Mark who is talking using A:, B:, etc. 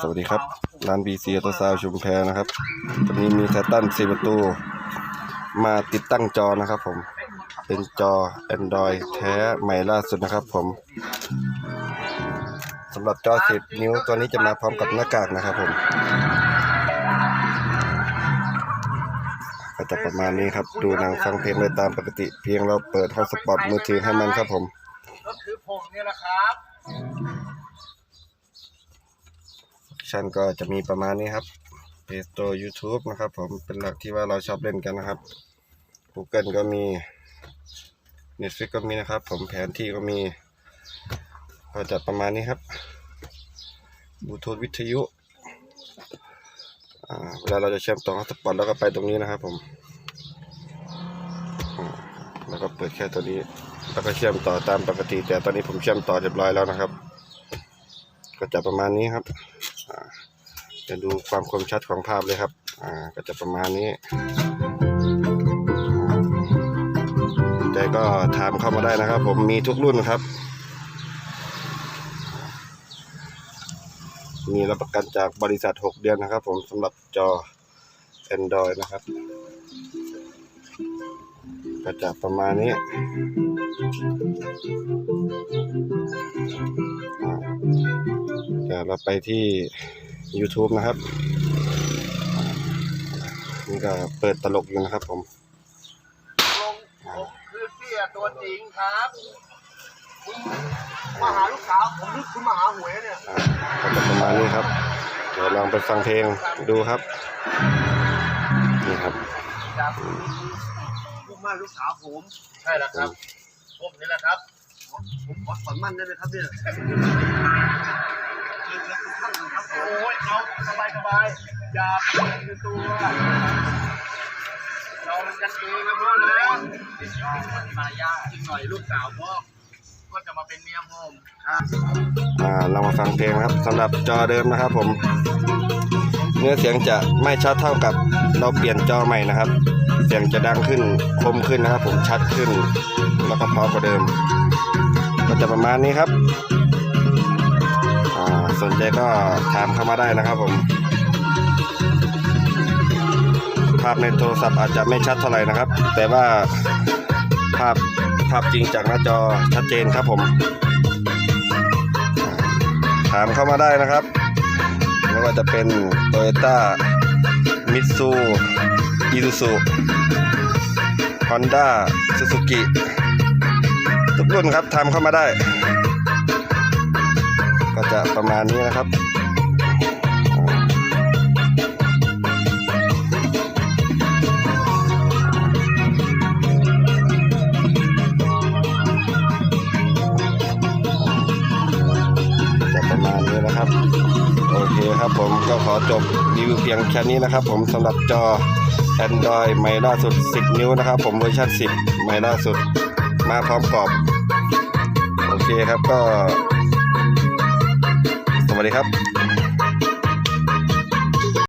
A: สวัสดีครับร้าน BC อัตซาวชุมแพนะครับวันนี้มีไททัน4ประตู มาติดตั้งจอนะครับผม เป็นจอ Android แท้ใหม่ล่าสุดนะครับผมสำหรับจอ 10 นิ้วตัวนี้จะมาพร้อมกับหน้ากากนะครับผม ก็จะประมาณนี้ครับ ดูหนังฟังเพลงได้ตามปกติ เพียงเราเปิดฮอตสปอตมือถือให้มันครับผม
B: ก็คือผมเนี่ยแหละครับ
A: ชันก็จะมีประมาณนี้ครับเพจตัว YouTube นะครับ ผมเป็นหลักที่ว่าเราชอบเล่นกันนะครับ Google ก็มี Netflix ก็มีนะครับ ผมแผนที่ก็มีก็จะประมาณนี้ครับบลูทูธวิทยุเวลาเราจะเชื่อมต่อฮอตสปอตแล้วก็ไปตรงนี้นะครับ ผมแล้วก็เปิดแค่ตัวนี้ แล้วก็เชื่อมต่อตามปกติ แต่ตอนนี้ผมเชื่อมต่อเรียบร้อยแล้วนะครับ ก็จะประมาณนี้ครับ จะดูความคมชัดของภาพเลยครับ อ่า ก็จะประมาณนี้ แต่ก็ถามเข้ามาได้นะครับ ผมมีทุกรุ่นครับ มีรับประกันจากบริษัท 6 เดือนนะครับ ผมสำหรับจอ Android นะครับ ก็จะประมาณนี้อ่าเดี๋ยวเราไปที่ YouTube นะครับนี่ก็เปิดตลกอยู่นะครับผม
B: ลงผมคือเสียตัวจริงครับคุณมาหาลูกสาวผมนึกคุณมาหาหวยเนี่ย
A: อ่าก็จะประมาณนี้ครับ เดี๋ยวลองไปฟังเพลงดูครับ นี่ครับ
B: ครับลูกมาลูกสาวผม ใช่แล้วครับ ผมนี่แหละครับ ผมขอสอนมั่นได้ไหมครับเนี่ยโอ้ยเอาสบายสบายๆอย่าเป็นตัวเราเป็นกันเองนะพ่อนะมารยาทจริงหน่อยลูกสาวพ่อก็จะมาเป็นเมียผมครับ
A: อ่าเรามาฟังเพลงนะครับสำหรับจอเดิมนะครับผม เนื้อเสียงจะไม่ชัดเท่ากับเราเปลี่ยนจอใหม่นะครับ เสียงจะดังขึ้นคมขึ้นนะครับ ผมชัดขึ้นแล้วก็เพอกว่าเดิม ก็จะประมาณนี้ครับสนใจก็ถามเข้ามาได้นะครับผม ภาพในโทรศัพท์อาจจะไม่ชัดเท่าไหร่นะครับ แต่ว่าภาพภาพจริงจากหน้าจอชัดเจนครับผม ถามเข้ามาได้นะครับ ไม่ว่าจะเป็น Toyota m i t s u Isuzu Honda Suzuki ทุกรุ่นครับทำเข้ามาได้ ก็จะประมาณนี้นะครับจะประมาณนี้นะครับ อเคครับผมก็ขอจบรีวิวเพียงแค่นี้นะครับผมสำหรับจอ Android ใหม่ล่าสุด 10 นิ้วนะครับ ผมเวอร์ชัน10 ใหม่ล่าสุด มาพร้อมกรอบ โอเคครับก็ สวัสดีครับ